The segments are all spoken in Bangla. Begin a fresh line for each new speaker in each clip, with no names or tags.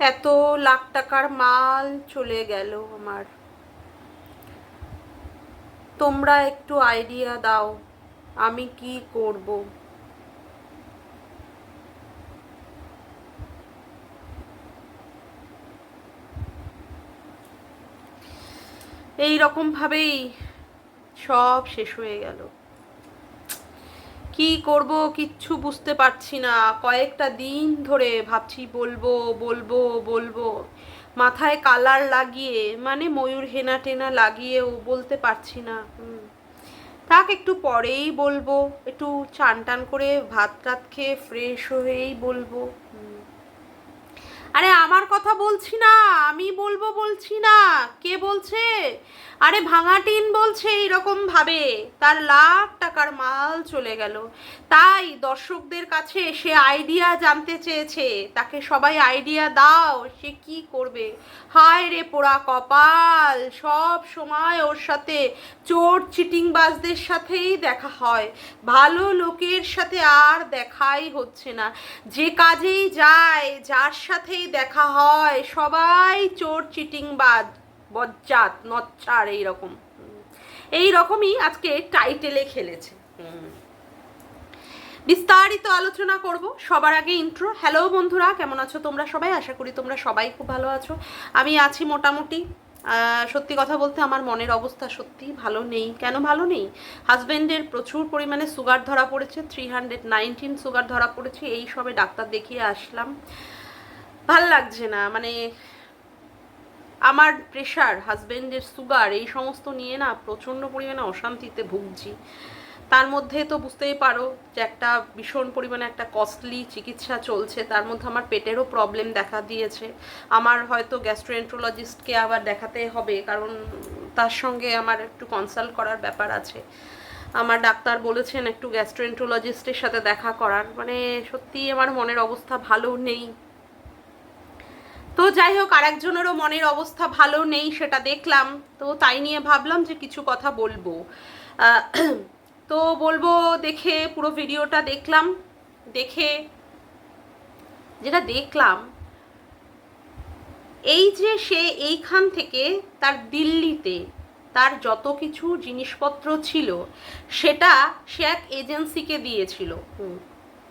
এত লাখ টাকার মাল চলে গেল আমার। তোমরা একটু আইডিয়া দাও, আমি কি করব? এই রকম ভাবেই সব শেষ হয়ে গেল। কি করব কিচ্ছু বুঝতে পারছি না। কয়েকটা দিন ধরে ভাবছি, বলব বলব বলব। মাথায় কালার লাগিয়ে মানে ময়ূর হেনা টেনা লাগিয়েও বলতে পারছি না। থাক, একটু পরেই বলব। একটু চান টান করে ভাত টাত খেয়ে ফ্রেশ হয়েই বলব। আরে আমার কথা বলছি না, আমি বলব বলছি না। কে বলছে? আরে ভাঙা টিন বলছে এরকম ভাবে। তার লাখ টাকার মাল চলে গেল। তাই দর্শকদের কাছে সে আইডিয়া জানতে চেয়েছে। তাকে সবাই আইডিয়া দাও, সে কি করবে। হায় রে পোড়া কপাল, সব সময় ওর সাথে চোর চিটিংবাজদের সাথেই দেখা হয়। ভালো লোকের সাথে আর দেখাই হচ্ছে না। যে কাজেই যায়, যার সাথেই দেখা হয়। সবাই চোর চিটিং চিটিংবাজ, বজ্জাত, নচ্ছার এইরকম। এই রকমই আজকে টাইটেলে খেলেছে। বিস্তারিত আলোচনা করব। সবার আগে ইন্ট্রো হ্যালো বন্ধুরা, কেমন আছো তোমরা সবাই? আশা করি তোমরা সবাই খুব ভালো আছো। আমি আছি মোটামুটি। সত্যি কথা বলতে আমার মনের অবস্থা সত্যি ভালো নেই। কেন ভালো নেই? হাজব্যান্ডের প্রচুর পরিমাণে সুগার ধরা পড়েছে থ্রি হান্ড্রেড নাইনটিন সুগার ধরা পড়েছে। এই সবে ডাক্তার দেখিয়ে আসলাম। ভালো লাগছে না মানে আমার প্রেশার হাজবেন্ডের সুগার এই সমস্ত নিয়ে না প্রচণ্ড পরিমাণে অশান্তিতে ভুগছি। তার মধ্যে তো বুঝতেই পারো যে একটা ভীষণ পরিমাণে একটা কস্টলি চিকিৎসা চলছে, তার মধ্যে আমার পেটেরও প্রবলেম দেখা দিয়েছে। আমার হয়তো গ্যাস্ট্রোএন্ট্রোলজিস্টকে আবার দেখাতে হবে, কারণ তার সঙ্গে আমার একটু কনসাল্ট করার ব্যাপার আছে। আমার ডাক্তার বলেছেন একটু গ্যাস্ট্রোএন্ট্রোলজিস্টের সাথে দেখা করার মানে সত্যি আমার মনের অবস্থা ভালো নেই। তো যাই হোক, আরেকজনেরও মনের অবস্থা ভালো নেই, সেটা দেখলাম। তো তাই নিয়ে ভাবলাম যে কিছু কথা বলব। তো বলব দেখে, পুরো ভিডিওটা দেখলাম। দেখে যেটা দেখলাম, এই যে সে এইখান থেকে তার দিল্লিতে তার যত কিছু জিনিসপত্র ছিল, সেটা সে এক এজেন্সিকে দিয়েছিল।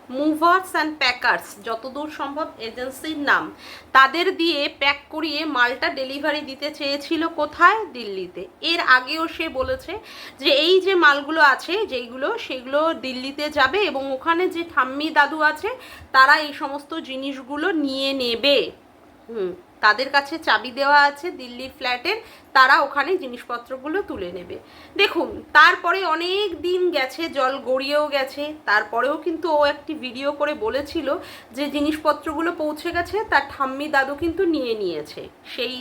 মুভার্স অ্যান্ড প্যাকার্স, যতদূর সম্ভব এজেন্সির নাম, তাদের দিয়ে প্যাক করিয়ে মালটা ডেলিভারি দিতে চেয়েছিল কোথায়? দিল্লিতে। এর আগেও সে বলেছে যে, এই যে মালগুলো আছে, যেইগুলো, সেগুলো দিল্লিতে যাবে এবং ওখানে যে ঠাম্মি দাদু আছে, তারা এই সমস্ত জিনিসগুলো নিয়ে নেবে। হুম। তাদের কাছে চাবি দেওয়া আছে দিল্লির ফ্ল্যাটের তারা ওখানে জিনিসপত্রগুলো তুলে নেবে। দেখুন, তারপরে অনেক দিন গেছে, জল গড়িয়েও গেছে, তারপরেও কিন্তু ও একটি ভিডিও করে বলেছিল যে জিনিসপত্রগুলো পৌঁছে গেছে, তার ঠাম্মি দাদু কিন্তু নিয়ে নিয়েছে। সেই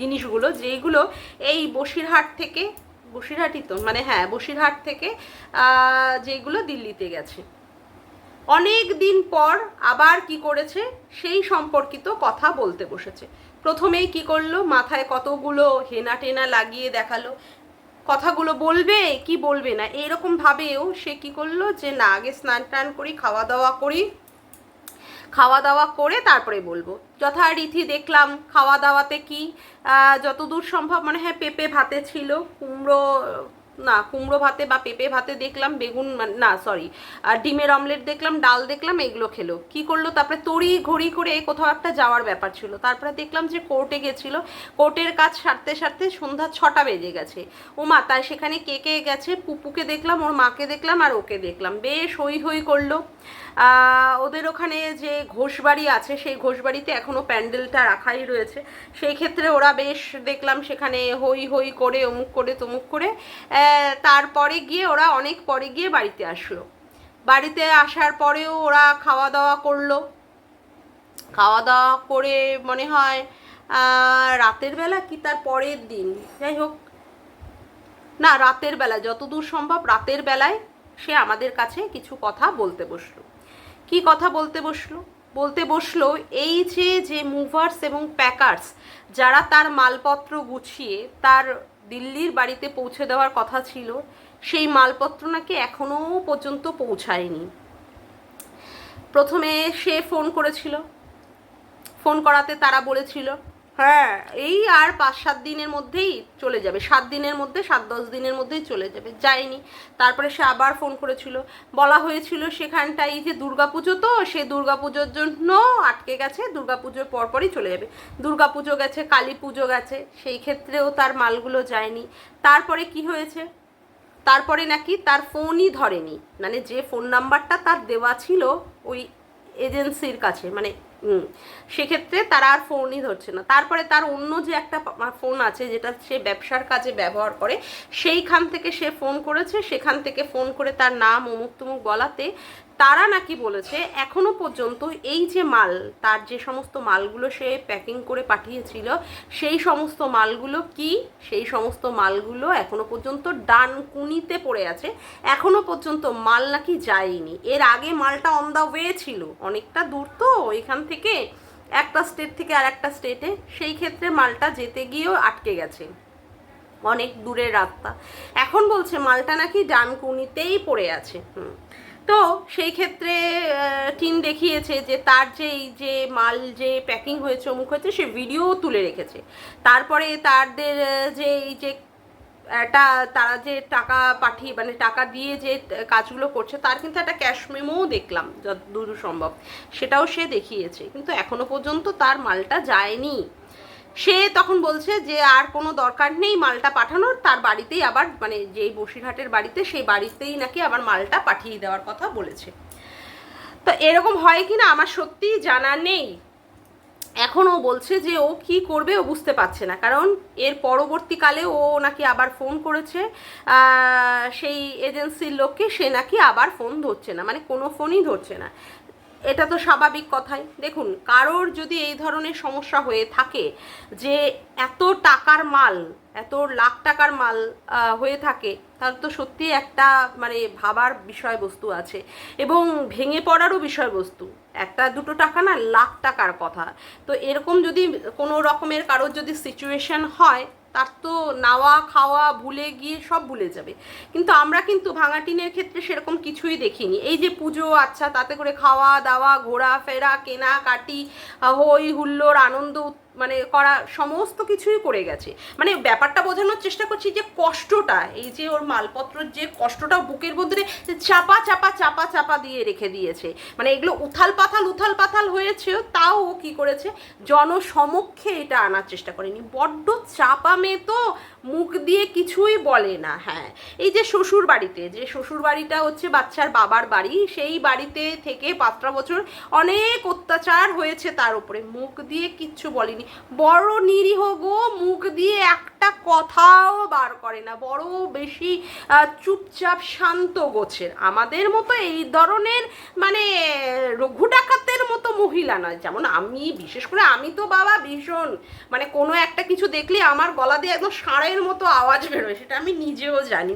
জিনিসগুলো, যেইগুলো এই বসিরহাট থেকে, বসিরহাটই তো মানে হ্যাঁ বসিরহাট থেকে যেগুলো দিল্লিতে গেছে। অনেক দিন পর আবার কি করেছে? সেই সম্পর্কিত কথা বলতে বসেছে। প্রথমেই কি করল? মাথায় কতগুলো হেনা টেনা লাগিয়ে দেখাল। কথাগুলো বলবে কি বলবে না? এইরকম ভাবেও সে কি করল যে, না, আগে স্নান টান করি, খাওয়া দাওয়া করি। খাওয়া দাওয়া করে তারপরে বলব। যথারীতি দেখলাম খাওয়া দাওয়াতে কি যতদূর সম্ভব মানে হ্যাঁ পেঁপে ভাতে ছিল, কুমড়ো না, কুমড়ো ভাতে বা পেঁপে ভাতে দেখলাম, বেগুন না সরি আর ডিমের অমলেট দেখলাম, ডাল দেখলাম, এগুলো খেলো। কি করল? তারপরে তড়ি ঘড়ি করে কোথাও একটা যাওয়ার ব্যাপার ছিল। তারপরে দেখলাম যে কোর্টে গেছিল। কোর্টের কাজ সারতে সারতে সন্ধ্যা ছটা বেজে গেছে। ও মা, তাই সেখানে কে কে গেছে? পুপুকে দেখলাম, ওর মাকে দেখলাম আর ওকে দেখলাম। বেশ হই হই করল। ওদের ওখানে যে ঘোষবাড়ি আছে, সেই ঘোষবাড়িতে এখনও প্যান্ডেলটা রাখাই রয়েছে। সেই ক্ষেত্রে ওরা বেশ দেখলাম সেখানে হই হই করে, অমুক করে, তমুক করে। তারপরে গিয়ে ওরা অনেক পরে গিয়ে বাড়িতে আসলো। বাড়িতে আসার পরেও ওরা খাওয়া দাওয়া করল। খাওয়া দাওয়া করে মনে হয় রাতের বেলা কি তার পরের দিন? যাই হোক। না, রাতের বেলা, যতদূর সম্ভব রাতের বেলায় সে আমাদের কাছে কিছু কথা বলতে বসল। কি কথা বলতে বসল? বলতে বসল, এই যে যে মুভার্স এবং প্যাকার্স যারা তার মালপত্র গুছিয়ে, তার দিল্লির বাড়িতে পৌঁছে দেওয়ার কথা ছিল, সেই মালপত্র নাকি এখনও পর্যন্ত পৌঁছায়নি। প্রথমে সে ফোন করেছিল। ফোন করাতে তারা বলেছিল হ্যাঁ এই আর পাঁচ, সাত দিনের মধ্যেই চলে যাবে। সাত দিনের মধ্যে, সাত, দশ দিনের মধ্যেই চলে যাবে। যায়নি। তারপরে সে আবার ফোন করেছিল। বলা হয়েছিল সেখানটাই যে দুর্গাপুজো তো, সে দুর্গাপুজোর জন্য আটকে গেছে। দুর্গাপুজোর পরপরই চলে যাবে। দুর্গাপুজো গেছে কালী পুজো গেছে, সেই ক্ষেত্রেও তার মালগুলো যায়নি। তারপরে কি হয়েছে? তারপরে নাকি তার ফোনই ধরেনি। মানে যে ফোন নাম্বারটা তার দেওয়া ছিল ওই এজেন্সির কাছে মানে সেক্ষেত্রে তারা আর ফোনই ধরছে না। তারপরে তার অন্য যে একটা ফোন আছে, যেটা সে ব্যবসার কাজে ব্যবহার করে, সেইখান থেকে সে ফোন করেছে। সেখান থেকে ফোন করে তার নাম অমুক তুমুক বলাতে তারা নাকি বলেছে, এখনও পর্যন্ত এই যে মাল, তার যে সমস্ত মালগুলো সে প্যাকিং করে পাঠিয়েছিল, সেই সমস্ত মালগুলো কি? সেই সমস্ত মালগুলো এখনও পর্যন্ত ডানকুনিতে পড়ে আছে। এখনও পর্যন্ত মাল নাকি যায়নি। এর আগে মালটা অন দ্য ওয়ে ছিল, অনেকটা দূর তো এখান থেকে, একটা স্টেট থেকে আর একটা স্টেটে সেই ক্ষেত্রে মালটা যেতে গিয়েও আটকে গেছে। অনেক দূরের রাস্তা। এখন বলছে মালটা নাকি ডানকুনিতেই পড়ে আছে। হুম। তো সেই ক্ষেত্রে টিম দেখিয়েছে যে তার যে এই যে মাল যে প্যাকিং হয়েছে, অমুক হয়েছে, সে ভিডিও তুলে রেখেছে। তারপরে তাদের যে এই যে একটা তারা যে টাকা পাঠিয়ে মানে টাকা দিয়ে যে কাজগুলো করছে, তার কিন্তু একটা ক্যাশ মেমোও দেখলাম, যতদূর সম্ভব। সেটাও সে দেখিয়েছে। কিন্তু এখনও পর্যন্ত তার মালটা যায়নি। সে তখন বলছে যে, আর কোনো দরকার নেই মালটা পাঠানোর। তার বাড়িতেই আবার মানে যেই বসিরহাটের বাড়িতে, সেই বাড়িতেই নাকি আবার মালটা পাঠিয়ে দেওয়ার কথা বলেছে। তো এরকম হয় কি না আমার সত্যিই জানা নেই। এখন ও বলছে যে, ও কি করবে ও বুঝতে পারছে না। কারণ এর পরবর্তীকালে ও নাকি আবার ফোন করেছে সেই এজেন্সির লোককে, সে নাকি আবার ফোন ধরছে না। মানে কোনো ফোনই ধরছে না। এটা তো স্বাভাবিক কথাই। দেখুন, কারোর যদি এই ধরনের সমস্যা হয়ে থাকে যে এত টাকার মাল, এত লাখ টাকার মাল হয়ে থাকে তার তো সত্যি একটা মানে ভাবার বিষয়বস্তু আছে। এবং ভেঙে পড়ারও বিষয়বস্তু। একটা দুটো টাকা না লাখ টাকার কথা। তো এরকম যদি কোনো রকমের কারোর যদি সিচুয়েশন হয় তার তো নাওয়া, খাওয়া, ভুলে গিয়ে সব ভুলে যাবে। কিন্তু আমরা কিন্তু ভাঙাটিনের ক্ষেত্রে সেরকম কিছুই দেখিনি। এই যে পুজো আচ্ছা তাতে করে খাওয়া দাওয়া ঘোরা ফেরা কেনা কাটি হই হুল্লোড় আনন্দ মানে করা সমস্ত কিছুই করে গেছে। মানে ব্যাপারটা বোঝানোর চেষ্টা করছি যে কষ্টটা, এই যে ওর মালপত্রর যে কষ্টটা বুকের মধ্যে চাপা চাপা চাপা চাপা দিয়ে রেখে দিয়েছে। মানে এগুলো উথাল পাথাল উথাল পাথাল হয়েছে, তাও ও কী করেছে? জনসমক্ষে এটা আনার চেষ্টা করেনি। বড্ড চাপা মেয়ে তো মুখ দিয়ে কিছুই বলে না হ্যাঁ। এই যে শ্বশুর বাড়িতে যে শ্বশুর বাড়িটা হচ্ছে বাচ্চার বাবার বাড়ি, সেই বাড়িতে থেকে পাঁচটা বছর অনেক অত্যাচার হয়েছে তার উপরে। মুখ দিয়ে কিচ্ছু বলেনি। বড় নিরীহ গো, মুখ দিয়ে একটা কথাও বার করে না, বড় বেশি চুপচাপ শান্ত গোছের। আমাদের মতো এই ধরনের মানে রঘু ডাকাতের মতো মহিলা নয়। যেমন আমি, বিশেষ করে আমি তো বাবা ভীষণ মানে কোনো একটা কিছু দেখলে আমার গলা দিয়ে একদম ষাঁড়ের মতো আওয়াজ বেরোয়, সেটা আমি নিজেও জানি।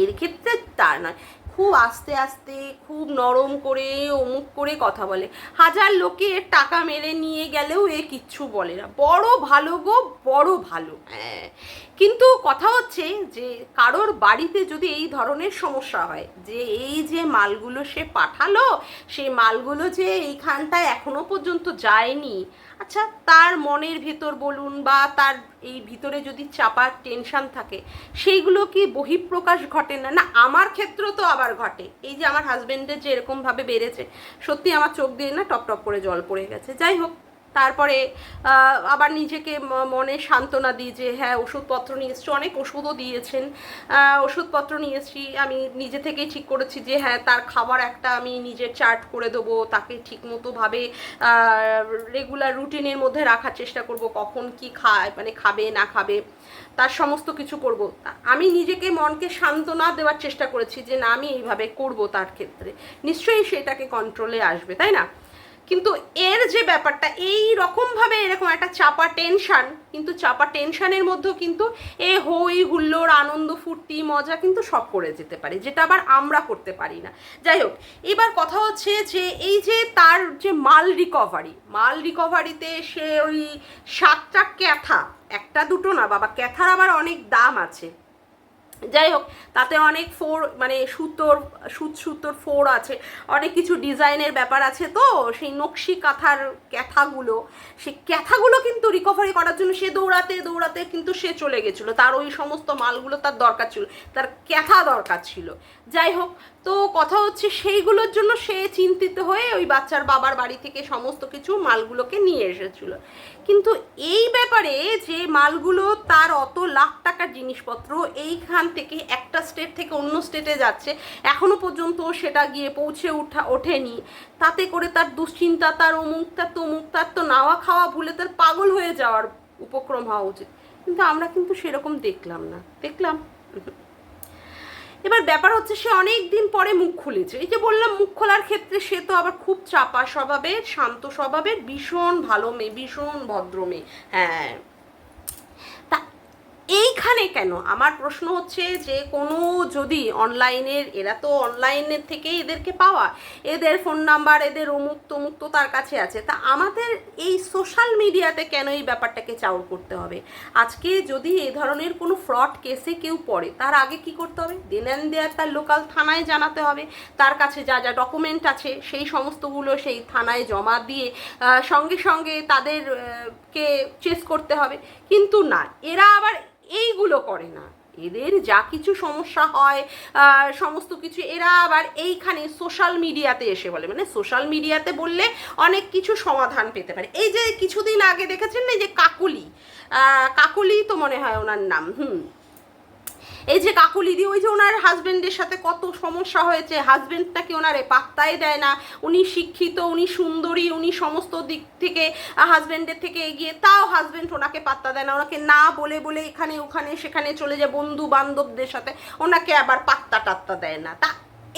এর ক্ষেত্রে তা নয়। খুব আস্তে আস্তে, খুব নরম করে, অমুক করে কথা বলে। হাজার লোকে এর টাকা মেরে নিয়ে গেলেও এ কিচ্ছু বলে না। বড় ভালো গো, বড় ভালো। হ্যাঁ। কিন্তু কথা হচ্ছে যে, কারোর বাড়িতে যদি এই ধরনের সমস্যা হয়, যে এই যে মালগুলো সে পাঠালো, সেই মালগুলো যে এইখানটায় এখনও পর্যন্ত যায়নি আচ্ছা তার মনের ভেতর বলুন বা তার এই ভিতরে যদি চাপার টেনশন থাকে, সেইগুলো কি বহিঃপ্রকাশ ঘটে না? না, আমার ক্ষেত্র তো আবার ঘটে। এই যে আমার হাজব্যান্ডের যে এরকমভাবে বেড়েছে, সত্যি আমার চোখ দিয়ে না টপ টপ করে জল পড়ে গেছে। যাই হোক তারপরে আবার নিজেকে মনে সান্ত্বনা দিই যে হ্যাঁ ওষুধপত্র নিয়ে এসছি। অনেক ওষুধও দিয়েছেন। ওষুধপত্র নিয়ে এসছি। আমি নিজে থেকেই ঠিক করেছি যে হ্যাঁ তার খাবার একটা আমি নিজের চার্ট করে দেবো, তাকে ঠিক মতোভাবে রেগুলার রুটিনের মধ্যে রাখার চেষ্টা করব, কখন কি খায় মানে খাবে, না খাবে, তার সমস্ত কিছু করব। আমি নিজেকে মনকে সান্ত্বনা দেওয়ার চেষ্টা করেছি যে, না, আমি এইভাবে করব তার ক্ষেত্রে। নিশ্চয়ই সেটাকে কন্ট্রোলে আসবে, তাই না? কিন্তু এর যে ব্যাপারটা, এই রকমভাবে এরকম একটা চাপা টেনশান কিন্তু চাপা টেনশানের মধ্যেও কিন্তু এ হই, হুল্লোড়, আনন্দ, ফুর্তি, মজা কিন্তু সব করে যেতে পারে, যেটা আবার আমরা করতে পারি না। যাই হোক, এবার কথা হচ্ছে যে এই যে তার যে মাল রিকভারি মাল রিকভারিতে সে ওই সাতটা ক্যাথা, একটা দুটো না বাবা, ক্যাথার আবার অনেক দাম আছে। যাই হোক তাতে অনেক ফোর মানে সুতোর, সুত সুতোর ফোর আছে। অনেক কিছু ডিজাইনের ব্যাপার আছে তো, সেই নকশি কাঁথার ক্যাথাগুলো, সেই ক্যাথাগুলো কিন্তু রিকভারি করার জন্য সে দৌড়াতে দৌড়াতে কিন্তু সে চলে গেছিল। তার ওই সমস্ত মালগুলো তার দরকার ছিল, তার ক্যাথা দরকার ছিল। যাই হোক, তো কথা হচ্ছে সেইগুলোর জন্য সে চিন্তিত হয়ে ওই বাচ্চার বাবার বাড়ি থেকে সমস্ত কিছু মালগুলোকে নিয়ে এসেছিল। কিন্তু এই ব্যাপারে যে মালগুলো তার অত লাখ টাকার জিনিসপত্র এইখান থেকে একটা স্টেট থেকে অন্য স্টেটে যাচ্ছে, এখনও পর্যন্ত সেটা গিয়ে পৌঁছে উঠা, ওঠেনি। তাতে করে তার দুশ্চিন্তা, তার অমুক, তার তমুক, তার তো নাওয়া খাওয়া ভুলে তার পাগল হয়ে যাওয়ার উপক্রম হওয়া উচিত। কিন্তু আমরা কিন্তু সেরকম দেখলাম না। দেখলাম। এবার ব্যাপার হচ্ছে সে অনেক দিন পরে মুখ খুলেছে। এই যে বললাম, মুখ খোলার ক্ষেত্রে সে তো আবার খুব চাপা স্বভাবের, শান্ত স্বভাবের, ভীষণ ভালো মেয়ে, ভীষণ ভদ্র মেয়ে। হ্যাঁ। এইখানে কেন? আমার প্রশ্ন হচ্ছে যে কোনো যদি অনলাইনের এরা তো অনলাইনের থেকে এদেরকে পাওয়া এদের ফোন নাম্বার এদের অমুক তমুক তো তার কাছে আছে তা আমাদের এই সোশ্যাল মিডিয়াতে কেন এই ব্যাপারটাকে চাউর করতে হবে? আজকে যদি এই ধরনের কোনো ফ্রড কেসে কেউ পড়ে তার আগে কি করতে হবে? দেন দেয়ার তার লোকাল থানায় জানাতে হবে তার কাছে যা যা ডকুমেন্ট আছে সেই সমস্তগুলো সেই থানায় জমা দিয়ে সঙ্গে সঙ্গে তাদের আহ, কে চেস করতে হবে। কিন্তু না এরা আবার এইগুলো করে না। এদের যা কিছু সমস্যা হয় সমস্ত কিছু, এরা আবার এইখানে সোশ্যাল মিডিয়াতে এসে বলে। মানে সোশ্যাল মিডিয়াতে বললে অনেক কিছু সমাধান পেতে পারে। এই যে কিছুদিন আগে দেখেছেন না যে কাকুলি? কাকুলি তো মনে হয় ওনার নাম, হুম। এই যে কাকু দিদি ওই যে ওনার হাজব্যান্ডের সাথে কত সমস্যা হয়েছে হাজব্যান্ডটাকে ওনারে পাত্তাই দেয় না। উনি শিক্ষিত, উনি সুন্দরী, উনি সমস্ত দিক থেকে হাজব্যান্ডের থেকে এগিয়ে, তাও হাজবেন্ড ওনাকে পাত্তা দেয় না। ওনাকে না বলে বলে এখানে, ওখানে, সেখানে চলে যায় বন্ধু বান্ধবদের সাথে, ওনাকে আবার পাত্তা টাত্তা দেয় না। তা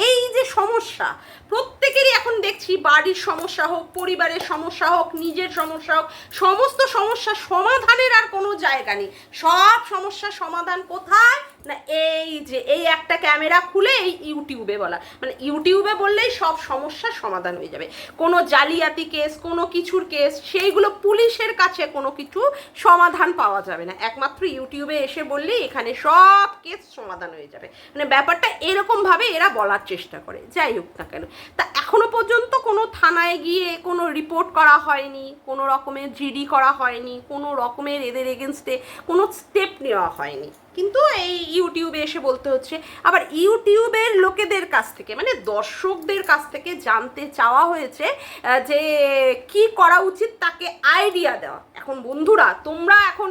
এই যে সমস্যা প্রত্যেকেরই এখন দেখছি বাড়ির সমস্যা হোক, পরিবারের সমস্যা হোক, নিজের সমস্যা হোক, সমস্ত সমস্যা সমাধানের আর কোনো জায়গা নেই। সব সমস্যার সমাধান কোথায়? না এই যে, এই একটা ক্যামেরা খুলে এই ইউটিউবে বলা। মানে ইউটিউবে বললেই সব সমস্যার সমাধান হয়ে যাবে। কোনো জালিয়াতি কেস, কোনো কিছুর কেস, সেইগুলো পুলিশের কাছে কোনো কিছু সমাধান পাওয়া যাবে না। একমাত্র ইউটিউবে এসে বললেই এখানে সব কেস সমাধান হয়ে যাবে। মানে ব্যাপারটা এরকমভাবে এরা বলার চেষ্টা করে। যাই হোক না কেন। তা এখনও পর্যন্ত কোনো থানায় গিয়ে কোনো রিপোর্ট করা হয়নি, কোনো রকমের জিডি করা হয়নি, কোনো রকমের এদের এগেনস্টে কোনো স্টেপ নেওয়া হয়নি। কিন্তু এই ইউটিউবে এসে বলতে হচ্ছে, আবার ইউটিউবের লোকেদের কাছ থেকে মানে দর্শকদের কাছ থেকে জানতে চাওয়া হয়েছে যে কি করা উচিত তাকে আইডিয়া দেওয়া। এখন বন্ধুরা, তোমরা এখন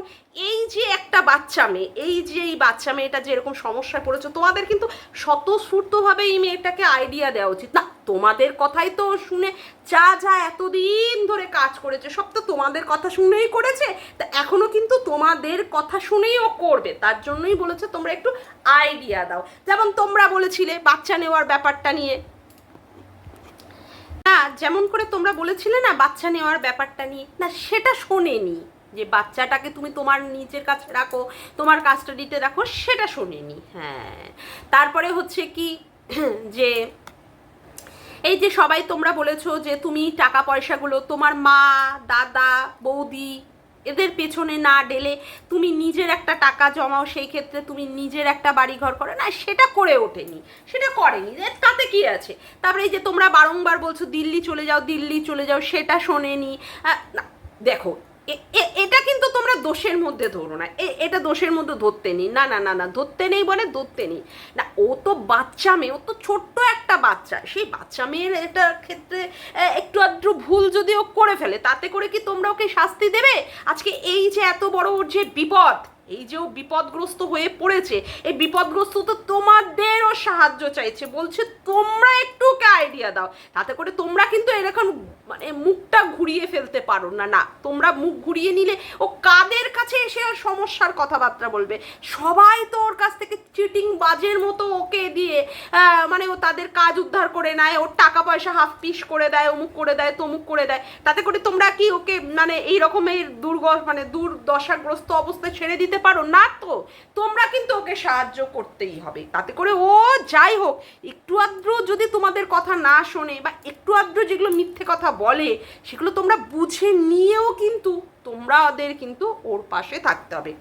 এই যে একটা বাচ্চা মেয়ে, এই যে এই বাচ্চা মেয়েটা যে এরকম সমস্যায় পড়েছে, তোমাদের কিন্তু স্বতঃস্ফূর্তভাবে এই মেয়েটাকে আইডিয়া দেওয়া উচিত। না তোমাদের কথাই তো শুনে যা যা এতদিন ধরে কাজ করেছে, সব তো তোমাদের কথা শুনেই করেছে। তা এখনও কিন্তু তোমাদের কথা শুনেই ও করবে। তার জন্যই বলেছে তোমরা একটু আইডিয়া দাও। যেমন তোমরা বলেছিলে বাচ্চা নেওয়ার ব্যাপারটা নিয়ে। না, যেমন করে তোমরা বলেছিলে না বাচ্চা নেওয়ার ব্যাপারটা নিয়ে, না সেটা শোনেনি। যে বাচ্চাটাকে তুমি তোমার নিজের কাছে রাখো, তোমার কাস্টাডিতে রাখো, সেটা শোনেনি। হ্যাঁ। তারপরে হচ্ছে কি, যে এই যে সবাই তোমরা বলেছ যে তুমি টাকা পয়সাগুলো তোমার মা, দাদা, বৌদি এদের পেছনে না ডেলে তুমি নিজের একটা টাকা জমাও, সেই ক্ষেত্রে তুমি নিজের একটা বাড়ি ঘর করো। না, সেটা করে ওঠেনি, সেটা করেনি তাতে কি আছে? তারপরে এই যে তোমরা বারংবার বলছো দিল্লি চলে যাও, দিল্লি চলে যাও, সেটা শোনেনি। দেখো এটা কিন্তু তোমরা দোষের মধ্যে ধরো না। এটা দোষের মধ্যে ধরতে নেই। না না না না, ধরতে নেই বলে ধরতে নেই। না, ও তো বাচ্চা মেয়ে, ও তো ছোট্ট একটা বাচ্চা। সেই বাচ্চা মেয়ের এটার ক্ষেত্রে একটু আধটু ভুল যদি ও করে ফেলে, তাতে করে কি তোমরা ওকে শাস্তি দেবে? আজকে এই যে এত বড় ওর যে বিপদ এই যে ও বিপদগ্রস্ত হয়ে পড়েছে, এই বিপদগ্রস্ত তো তোমাদেরও সাহায্য চাইছে। বলছে, তোমরা একটু ওকে আইডিয়া দাও। তাতে করে তোমরা কিন্তু এরকম মানে মুখটা ঘুরিয়ে ফেলতে পারো না। না, তোমরা মুখ ঘুরিয়ে নিলে ও কাদের কাছে এসে সমস্যার কথাবার্তা বলবে? সবাই তো ওর কাছ থেকে চিটিং বাজের মতো ওকে দিয়ে মানে ও তাদের কাজ উদ্ধার করে নেয়, ওর টাকা পয়সা হাফ পিস করে দেয়, অমুক করে দেয়, তমুক করে দেয়। তাতে করে তোমরা কি ওকে মানে এই রকমের দুর্গ মানে দুর্দশাগ্রস্ত অবস্থায় ছেড়ে দিতে পারো না তো। তোমরা কিন্তু ওকে সাহায্য করতেই হবে। তাতে করে ও যাই হোক, একটু আদ্র যদি তোমাদের কথা না শোনে বা একটু আদ্র যেগুলো মিথ্যে কথা বলে, সেগুলো তোমরা বুঝে নিয়েও কিন্তু তোমরা ওদের কিন্তু ওর পাশে থাকতে হবে।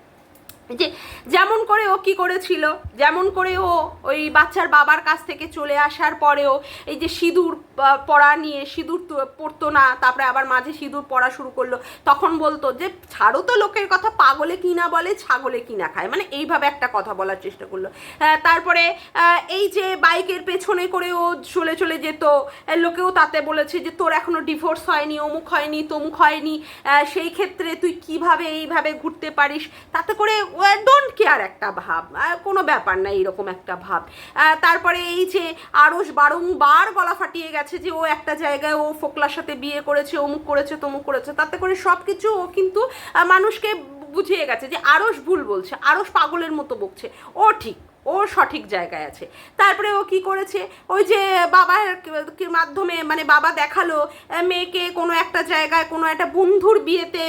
যে যেমন করে ও কি করেছিল, যেমন করে ও ওই বাচ্চার বাবার কাছ থেকে চলে আসার পরেও এই যে সিঁদুর পড়া নিয়ে সিঁদুর তো- পরতো না, তারপরে আবার মাঝে সিঁদুর পড়া শুরু করল, তখন বলতো যে, ছাড়ো তো লোকের কথা, পাগলে কিনা বলে, ছাগলে কিনা খায়। মানে এইভাবে একটা কথা বলার চেষ্টা করল। তারপরে এই যে বাইকের পেছনে করে ও চলে চলে যেত লোকেও তাতে বলেছে যে, তোর এখনও ডিভোর্স হয়নি, অমুক হয়নি, তমুক হয়নি সেই ক্ষেত্রে তুই কীভাবে এইভাবে ঘুরতে পারিস? তাতে করে ডোন্ট কেয়ার একটা ভাব। কোনো ব্যাপার না, এইরকম একটা ভাব। তারপরে এই যে আরস বারংবার গলা ফাটিয়ে গেছে যে ও একটা জায়গায় ও ফোকলার সাথে বিয়ে করেছে, অমুক করেছে, তমুক করেছে, তাতে করে সব কিছু ও কিন্তু মানুষকে বুঝিয়ে গেছে যে আরস ভুল বলছে আরস পাগলের মতো বকছে। ও ঠিক। ও সঠিক জায়গায় আছে। তারপরে ও কি করেছে? ওই যে বাবার মাধ্যমে মানে বাবা দেখাল মেয়েকে কোনো একটা জায়গায় কোনো একটা বন্ধুর বিয়েতে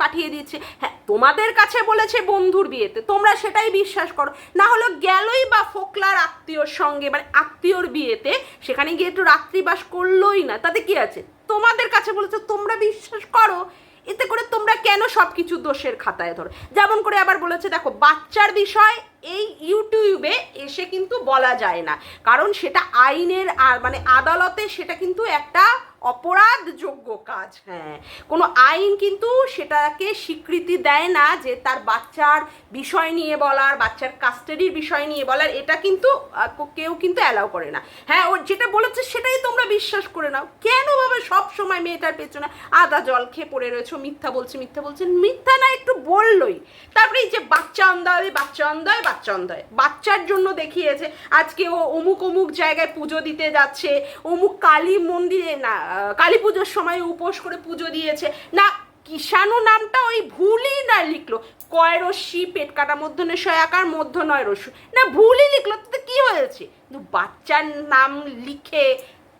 পাঠিয়ে দিচ্ছে হ্যাঁ তোমাদের কাছে বলেছে বন্ধুর বিয়েতে, তোমরা সেটাই বিশ্বাস করো। না হলো গেলই বা ফোকলার আত্মীয়র সঙ্গে মানে আত্মীয়র বিয়েতে, সেখানে গিয়ে একটু রাত্রিবাস করলোই না, তাতে কি আছে? তোমাদের কাছে বলেছে, তোমরা বিশ্বাস করো? এতে করে তোমরা কেন সব কিছু দোষের খাতায় ধরো? যেমন করে আবার বলেছে, দেখো, বাচ্চার বিষয় এই ইউটিউবে এসে কিন্তু বলা যায় না। কারণ সেটা আইনের মানে আদালতে সেটা কিন্তু একটা অপরাধযোগ্য কাজ হ্যাঁ। কোনো আইন কিন্তু সেটাকে স্বীকৃতি দেয় না যে তার বাচ্চার বিষয় নিয়ে বলার, বাচ্চার কাস্টাডির বিষয় নিয়ে বলার, এটা কিন্তু কেউ কিন্তু অ্যালাউ করে না। হ্যাঁ ও যেটা বলেছে সেটাই তোমরা বিশ্বাস করে নাও। কেন ভাবে সব সময় মেয়েটার পেছনে আদা জল খেয়ে পড়ে রয়েছে মিথ্যা বলছে মিথ্যা বলছে? মিথ্যা না, একটু বললোই। তারপরে এই যে বাচ্চা অন্ধয় বাচ্চা অন্ধয় বাচ্চা অন্ধয় বাচ্চার জন্য দেখিয়েছে। আজকে ও অমুক অমুক জায়গায় পুজো দিতে যাচ্ছে। অমুক কালী মন্দিরে না কালী পুজোর সময় উপোস করে পুজো দিয়েছে। না, কিষাণু নামটা ওই ভুলই না লিখলো। কয় রশ্মি, পেট কাটা মধ্য আকার, মধ্য নয় রস্যু না, ভুলই লিখলো তো কি হয়েছে? বাচ্চার নাম লিখে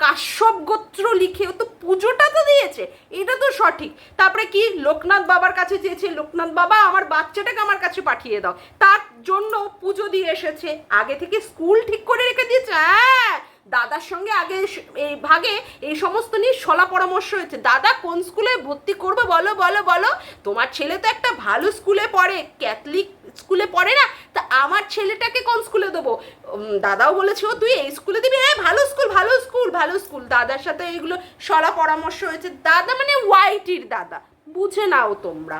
কাশ্যপ গোত্র লিখে ও তো পুজোটা তো দিয়েছে, এটা তো সঠিক। তারপরে কি? লোকনাথ বাবার কাছে চেয়েছে, লোকনাথ বাবা, আমার বাচ্চাটাকে আমার কাছে পাঠিয়ে দাও। তার জন্য পুজো দিয়ে এসেছে। আগে থেকে স্কুল ঠিক করে রেখে দিয়েছে হ্যাঁ দাদার সঙ্গে আগে এই ভাগে এই সমস্ত নিয়ে সলা পরামর্শ হয়েছে। দাদা কোন স্কুলে ভর্তি করবে বলো বলো বলো? তোমার ছেলে তো একটা ভালো স্কুলে পড়ে, ক্যাথলিক স্কুলে পড়ে না, তা আমার ছেলেটাকে কোন স্কুলে দেবো? দাদাও বলেছে, ও, তুই এই স্কুলে দিবি? হ্যাঁ ভালো স্কুল ভালো স্কুল ভালো স্কুল। দাদার সাথে এইগুলো সরা পরামর্শ হয়েছে। দাদা মানে ওয়াইটির দাদা। বুঝে নাও তোমরা।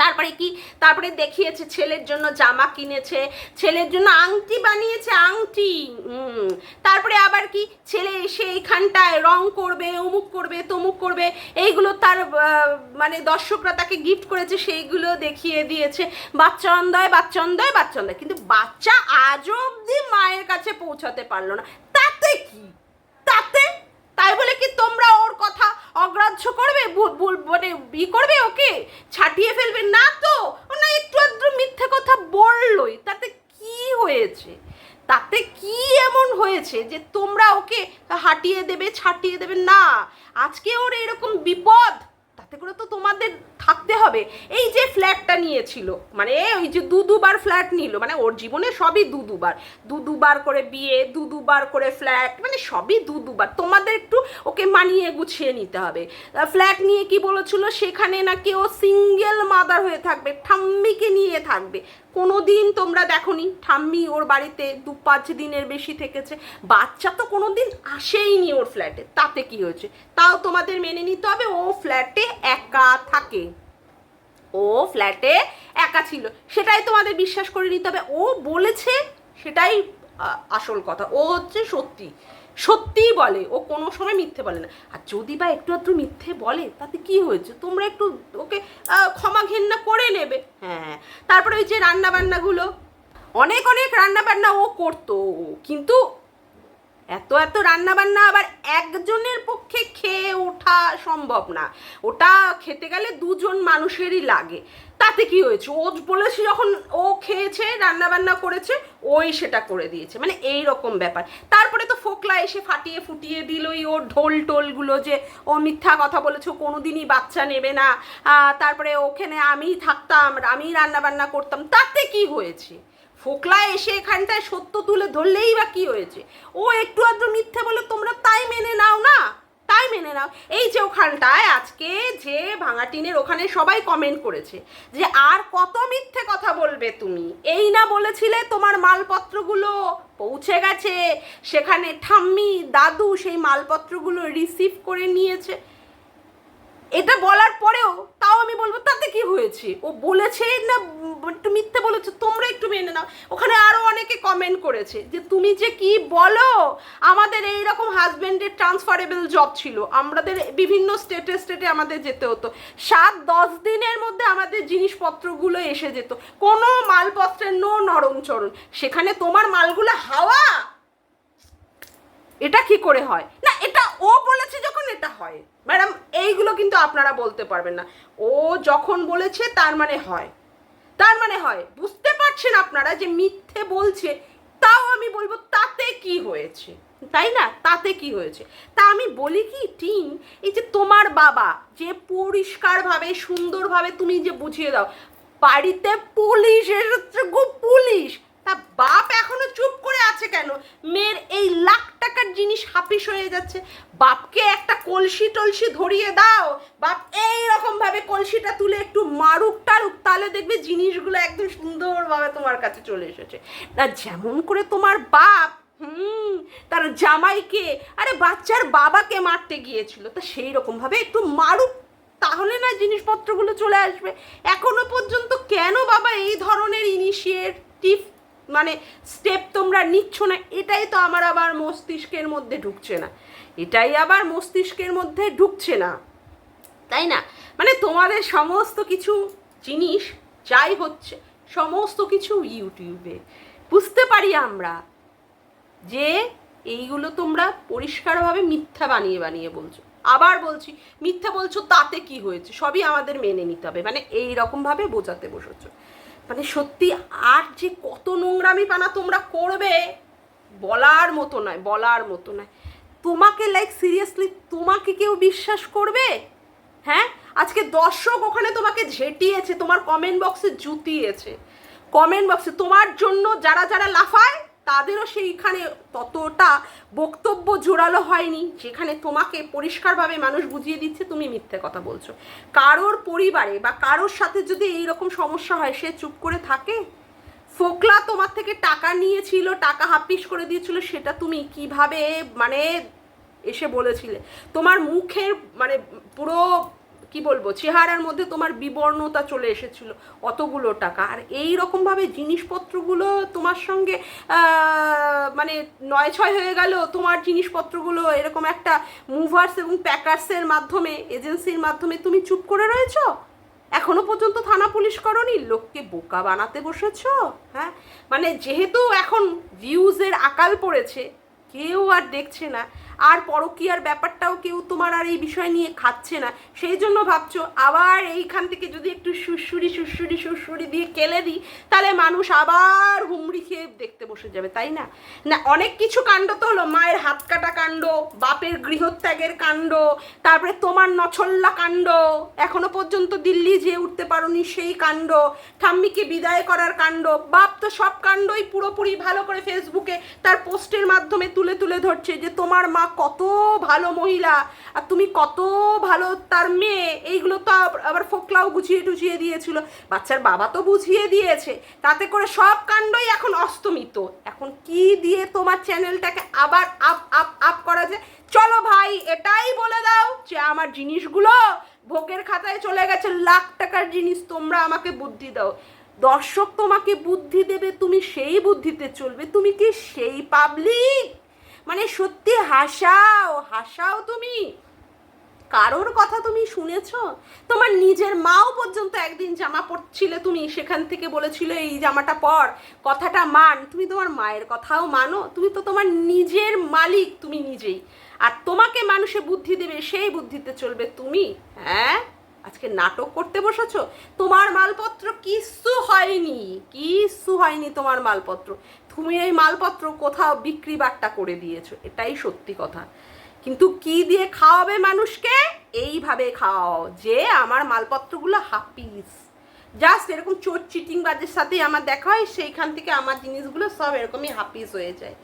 তারপরে কি? তারপরে দেখিয়েছে ছেলের জন্য জামা কিনেছে, ছেলের জন্য আংটি বানিয়েছে, আংটি তারপরে আবার কি? ছেলে এসে এইখানটায় রং করবে, অমুক করবে, তমুক করবে, এইগুলো তার মানে দর্শকরা তাকে গিফট করেছে, সেইগুলো দেখিয়ে দিয়েছে। বাচ্চা অন্ধয় বাচ্চা অন্ধয় বাচ্চা অন্ধয়। কিন্তু বাচ্চা আজ অবধি মায়ের কাছে পৌঁছাতে পারল না। তাতে কি? তাতে? তাই বলে কি তোমরা অগ্রাহ্য করবে? মানে ই করবে ওকে? ছাটিয়ে ফেলবে? না তো। না, একটু আধটু মিথ্যে কথা বললোই। তাতে কি হয়েছে? তাতে কি এমন হয়েছে যে তোমরা ওকে হাঁটিয়ে দেবে, ছাটিয়ে দেবে? না। আজকে ওর এরকম বিপদ। তাতে করে তো তোমাদের থাকতে হবে। এই যে ফ্ল্যাটটা নিয়েছিল মানে ওই যে দু দুবার ফ্ল্যাট নিল মানে ওর জীবনে সবই দু দুবার। দু দুবার করে বিয়ে, দু দুবার করে ফ্ল্যাট মানে সবই দু দুবার। তোমাদের একটু ওকে মানিয়ে গুছিয়ে নিতে হবে। ফ্ল্যাট নিয়ে কি বলেছিল, সেখানে নাকি ও সিঙ্গেল মাদার হয়ে থাকবে, ঠাম্মিকে নিয়ে থাকবে। কোনো দিন তোমরা দেখোনি, ঠাম্মি ওর বাড়িতে দু পাঁচ দিনের বেশি থেকেছে। বাচ্চা তো কোনো দিন আসেইনি ওর ফ্ল্যাটে তাতে কি হয়েছে? তাও তোমাদের মেনে নিতে হবে, ও ফ্ল্যাটে একা থাকে। ও ফ্ল্যাটে একা ছিল। সেটাই তোমাদের বিশ্বাস করে নিতে হবে। ও বলেছে, সেটাই আসল কথা। ও হচ্ছে সত্যি। সত্যিই বলে। ও কোনো সময় মিথ্যে বলে না। আর যদি বা একটু একটু মিথ্যে বলে, তাতে কি হয়েছে? তোমরা একটু ওকে ক্ষমা ঘেন্না করে নেবে। হ্যাঁ। তারপরে ওই যে রান্নাবান্নাগুলো। অনেক অনেক রান্নাবান্না ও করতো। কিন্তু এত এত রান্না বান্না আবার একজনের পক্ষে খেয়ে ওঠা সম্ভব না। ওটা খেতে গেলে দুজন মানুষেরই লাগে। তাতে কি হয়েছে? ও বলেছে যখন ও খেয়েছে রান্না বান্না করেছে, ওই সেটা করে দিয়েছে। মানে এই রকম ব্যাপার। তারপরে তো ফোকলা এসে ফাটিয়ে ফুটিয়ে দিলই ওর ঢোল টোলগুলো যে ও মিথ্যা কথা বলেছে কোনোদিনই বাচ্চা নেবে না। তারপরে ওখানে আমিই থাকতাম, আমিই রান্না বান্না করতাম। তাতে কি হয়েছে? ফোকলা এসে এখানটায় সত্য তুলে ধরলেই বা কি হয়েছে? ও একটু আধটু মিথ্যে বলে তোমরা তাই মেনে নাও না? তাই মেনে নাও। এই যে ওখানটায় আজকে যে ভাঙাটিনের ওখানে সবাই কমেন্ট করেছে যে আর কত মিথ্যে কথা বলবে তুমি? এই না বলেছিলে তোমার মালপত্রগুলো পৌঁছে গেছে। সেখানে ঠাম্মি, দাদু সেই মালপত্রগুলো রিসিভ করে নিয়েছে। এটা বলার পরেও তাও আমি বলব, তাতে কি হয়েছে? ও বলেছে না, একটু মিথ্যে বলেছে, তোমরা একটু মেনে নাও। ওখানে আরও অনেকে কমেন্ট করেছে যে, তুমি যে কি বলো? আমাদের এই রকম হাজবেন্ডের ট্রান্সফারেবল জব ছিল। আমাদের বিভিন্ন স্টেটে স্টেটে আমাদের যেতে হতো। সাত, দশ দিনের মধ্যে আমাদের জিনিসপত্রগুলো এসে যেত। কোনো মালপত্রের নো নরম চরণ সেখানে তোমার মালগুলো হাওয়া? এটা কি করে হয়? না, এটা ও বলেছে যখন এটা হয়। ম্যাডাম, এইগুলো কিন্তু আপনারা বলতে পারবেন না। ও যখন বলেছে, তার মানে হয়। তার মানে হয়, বুঝতে পারছেন আপনারা যে মিথ্যে বলছে, তাও আমি বলব, তাতে কি হয়েছে? তাই না? তাতে কি হয়েছে? তা আমি বলি কি টিম এই যে তোমার বাবা, যে পরিষ্কারভাবে, সুন্দরভাবে তুমি যে বুঝিয়ে দাও, বাড়িতে পুলিশ এসেছে গো, পুলিশ! তা বাপ এখনও চুপ করে আছে কেন? মেয়ের এই লাখ টাকার জিনিস হাফিস হয়ে যাচ্ছে। বাপকে একটা কলসি টলসি ধরিয়ে দাও। বাপ এই ভাবে কলসিটা তুলে একটু মারুক টারুক, তাহলে দেখবে জিনিসগুলো একদম সুন্দরভাবে তোমার কাছে চলে এসেছে। না যেমন করে তোমার বাপ, হুম, তার জামাইকে, আরে বাচ্চার বাবাকে মারতে গিয়েছিল, তা সেই রকম ভাবে একটু মারুক, তাহলে না জিনিসপত্রগুলো চলে আসবে। এখনও পর্যন্ত কেন বাবা এই ধরনের ইনিশিয়েটিভ মানে স্টেপ তোমরা নিচ্ছ না, এটাই তো আমার আবার মস্তিষ্কের মধ্যে ঢুকছে না। এটাই আবার মস্তিষ্কের মধ্যে ঢুকছে না। তাই না? মানে তোমাদের সমস্ত কিছু জিনিস যাই হচ্ছে, সমস্ত কিছু ইউটিউবে বুঝতে পারি আমরা যে এইগুলো তোমরা পরিষ্কারভাবে মিথ্যা বানিয়ে বানিয়ে বলছো। আবার বলছি, মিথ্যা বলছো তাতে কি হয়েছে? সবই আমাদের মেনে নিতে হবে। মানে এই রকমভাবে বোঝাতে বসেছো। মানে সত্যি আর যে কত নোংরামি পানা তোমরা করবে, বলার মতো নয়, বলার মতো নয়। তোমাকে লাইক সিরিয়াসলি তোমাকে কেউ বিশ্বাস করবে? হ্যাঁ? আজকে দর্শক ওখানে তোমাকে ঝেঁটিয়েছে, তোমার কমেন্ট বক্সে জুতিয়েছে। কমেন্ট বক্সে তোমার জন্য যারা যারা লাফায় তাদেরও সেইখানে ততটা বক্তব্য জোরালো হয়নি, যেখানে তোমাকে পরিষ্কারভাবে মানুষ বুঝিয়ে দিচ্ছে তুমি মিথ্যে কথা বলছো। কারোর পরিবারে বা কারোর সাথে যদি এই রকম সমস্যা হয়, সে চুপ করে থাকে? ফোকলা তোমার থেকে টাকা নিয়েছিল, টাকা হাপিস করে দিয়েছিল, সেটা তুমি কীভাবে মানে এসে বলেছিলে? তোমার মুখের মানে পুরো কি বলব, চেহারার মধ্যে তোমার বিবর্ণতা চলে এসেছিল অতগুলো টাকা। আর এই রকমভাবে জিনিসপত্রগুলো তোমার সঙ্গে মানে নয় ছয় হয়ে গেল, তোমার জিনিসপত্রগুলো এরকম একটা মুভার্স এবং প্যাকার্সের মাধ্যমে এজেন্সির মাধ্যমে তুমি চুপ করে রয়েছো? এখনও পর্যন্ত থানা পুলিশ করনি? লোককে বোকা বানাতে বসেছো? হ্যাঁ? মানে যেহেতু এখন ভিউজের আকাল পড়েছে, কেউ আর দেখছে না। আর পরকীয়ার ব্যাপারটাও কেউ তোমার আর এই বিষয় নিয়ে খাচ্ছে না। সেই জন্য ভাবছ, আবার এইখান থেকে যদি একটু সুরসুরি সুরসুরি সুরসুরি দিয়ে কেলে দিই, তাহলে মানুষ আবার হুমড়ি খেয়ে দেখতে বসে যাবে, তাই না? না, অনেক কিছু কাণ্ড তো হলো, মায়ের হাত কাটা কাণ্ড, বাপের গৃহত্যাগের কাণ্ড, তারপরে তোমার নছল্লা কাণ্ড, এখনও পর্যন্ত দিল্লি যেয়ে উঠতে পারোনি সেই কাণ্ড, ঠাম্মিকে বিদায় করার কাণ্ড, বাপ তো সব কাণ্ডই পুরোপুরি ভালো করে ফেসবুকে তার পোস্টের মাধ্যমে তুলে তুলে ধরছে যে তোমার মা কত ভালো মহিলা, আর তুমি কত ভালো তার মেয়ে, এইগুলো তো আবার ফোকলাও গুছিয়ে টুছিয়ে দিয়েছিল। বাচ্চার বাবা তো বুঝিয়ে দিয়েছে, তাতে করে সব কাণ্ডই এখন অস্তমিত। এখন কি দিয়ে তোমার চ্যানেলটাকে আবার আপ আপ আপ করা যায়? চলো ভাই, এটাই বলে দাও যে আমার জিনিসগুলো ভোগের খাতায় চলে গেছে, লাখ টাকার জিনিস তোমরা আমাকে বুদ্ধি দাও। দর্শক তোমাকে বুদ্ধি দেবে, তুমি সেই বুদ্ধিতে চলবে, তুমি কি সেই পাবলিক? মানে সত্যি হাসাও হাসাও তুমি। কারোর কথা তুমি শুনেছ? তোমার নিজের মাও পর্যন্ত একদিন জামা পরছিলে তুমি, সেখান থেকে বলেছিলে, এই জামাটা পর, কথাটা মান। তুমি তোমার মায়ের কথাও মানো, তুমি তো তোমার নিজের মালিক তুমি নিজেই। আর তোমাকে মানুষে বুদ্ধি দেবে, সেই বুদ্ধিতে চলবে তুমি। হ্যাঁ? আজকে নাটক করতে বসেছো? তোমার মালপত্র কিচ্ছু হয়নি কিচ্ছু হয়নি তোমার মালপত্র। তুমি এই মালপত্র কোথাও বিক্রি বাট্টা করে দিয়েছ, এটাই সত্যি কথা। কিন্তু কি দিয়ে খাওয়াবে মানুষকে? এইভাবে খাওয়াও, যে আমার মালপত্রগুলো হাফিস জাস্ট এরকম চোর চিটিং বাজের সাথেই আমার দেখা হয়, সেইখান থেকে আমার জিনিসগুলো সব এরকমই হাফিস হয়ে যায়।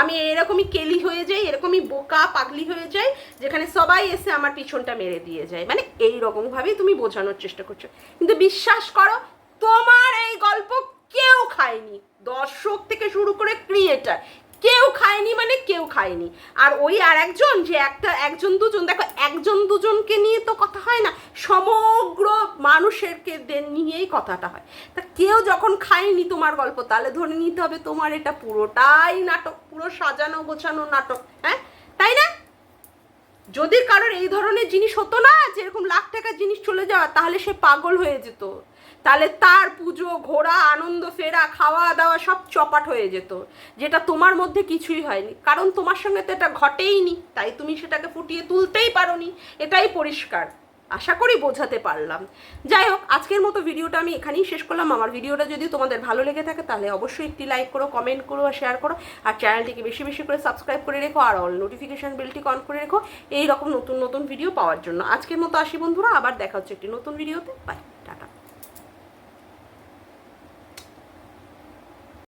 আমি এরকমই কেলি হয়ে যাই, এরকমই বোকা পাগলি হয়ে যাই, যেখানে সবাই এসে আমার পিছনটা মেরে দিয়ে যায়। মানে এই রকমভাবেই তুমি বোঝানোর চেষ্টা করছ। কিন্তু বিশ্বাস করো, তোমার এই গল্প কেউ খায়নি। দর্শক থেকে শুরু করে ক্রিয়েটার কেউ খায়নি মানে কেউ খায়নি। আর ওই আর একজন যে একটা, একজন দুজন, দেখো একজন দুজনকে নিয়ে তো কথা হয় না, সমগ্র মানুষেরকে নিয়েই কথাটা হয়। তা কেউ যখন খায়নি তোমার গল্প, তাহলে ধরে নিতে হবে তোমার এটা পুরোটাই নাটক, পুরো সাজানো গোছানো নাটক হ্যাঁ? তাই না? যদি কারোর এই ধরনের জিনিস হতো না, যেরকম লাখ টাকার জিনিস চলে যাওয়া, তাহলে সে পাগল হয়ে যেত। তাহলে তার পুজো, ঘোরা, আনন্দ, ফেরা, খাওয়া দাওয়া সব চপাট হয়ে যেত। যেটা তোমার মধ্যে কিছুই হয়নি। কারণ তোমার সঙ্গে তো এটা ঘটেইনি তাই তুমি সেটাকে ফুটিয়ে তুলতেই পারোনি। এটাই পরিষ্কার। আশা করি বোঝাতে পারলাম। যাই হোক, আজকের মতো ভিডিওটা আমি এখানেই শেষ করলাম। আমার ভিডিওটা যদি তোমাদের ভালো লেগে থাকে, তাহলে অবশ্যই একটি লাইক করো কমেন্ট করো আর শেয়ার করো। আর চ্যানেলটিকে বেশি বেশি করে সাবস্ক্রাইব করে রেখো আর অল নোটিফিকেশন বেলটি অন করে রেখো। এই রকম নতুন নতুন ভিডিও পাওয়ার জন্য। আজকের মতো আসি বন্ধুরা, আবার দেখা হচ্ছে একটি নতুন ভিডিওতে বাই